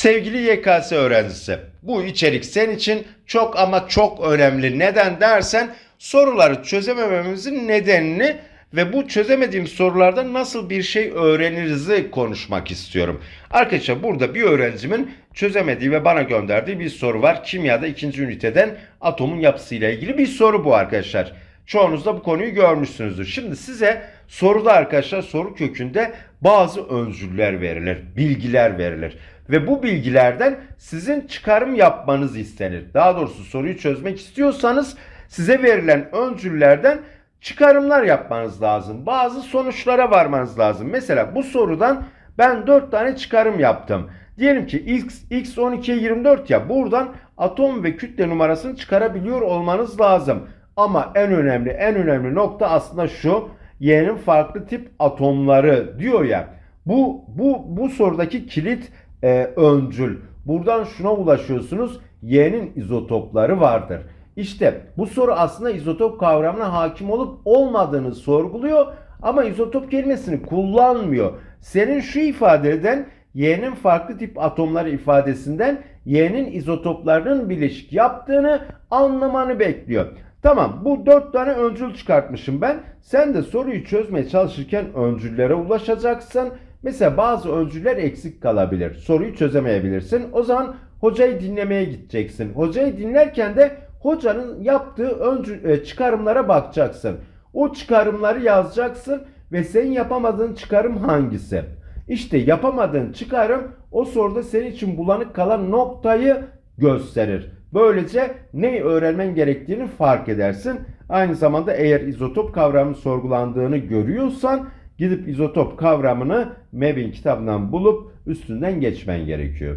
Sevgili YKS öğrencisi, bu içerik senin için çok ama çok önemli. Neden dersen soruları çözemememizin nedenini ve bu çözemediğim sorularda nasıl bir şey öğrenirizi konuşmak istiyorum. Arkadaşlar burada bir öğrencimin çözemediği ve bana gönderdiği bir soru var. Kimyada ikinci üniteden atomun yapısıyla ilgili bir soru bu arkadaşlar. Çoğunuz da bu konuyu görmüşsünüzdür. Şimdi size soruda arkadaşlar soru kökünde bazı öncüller verilir, bilgiler verilir. Ve bu bilgilerden sizin çıkarım yapmanız istenir. Daha doğrusu soruyu çözmek istiyorsanız size verilen öncüllerden çıkarımlar yapmanız lazım. Bazı sonuçlara varmanız lazım. Mesela bu sorudan ben 4 tane çıkarım yaptım. Diyelim ki x, x 12'ye 24 ya buradan atom ve kütle numarasını çıkarabiliyor olmanız lazım. Ama en önemli en önemli nokta aslında şu. Y'nin farklı tip atomları diyor ya. Bu bu bu sorudaki kilit e, öncül. Buradan şuna ulaşıyorsunuz. Y'nin izotopları vardır. İşte bu soru aslında izotop kavramına hakim olup olmadığını sorguluyor ama izotop kelimesini kullanmıyor. Senin şu ifadeden Y'nin farklı tip atomları ifadesinden Y'nin izotoplarının bileşik yaptığını anlamanı bekliyor. Tamam bu dört tane öncül çıkartmışım ben. Sen de soruyu çözmeye çalışırken öncüllere ulaşacaksın. Mesela bazı öncüller eksik kalabilir. Soruyu çözemeyebilirsin. O zaman hocayı dinlemeye gideceksin. Hocayı dinlerken de hocanın yaptığı öncü, e, çıkarımlara bakacaksın. O çıkarımları yazacaksın ve senin yapamadığın çıkarım hangisi? İşte yapamadığın çıkarım o soruda senin için bulanık kalan noktayı gösterir. Böylece ne öğrenmen gerektiğini fark edersin. Aynı zamanda eğer izotop kavramının sorgulandığını görüyorsan gidip izotop kavramını MEB'in kitabından bulup üstünden geçmen gerekiyor.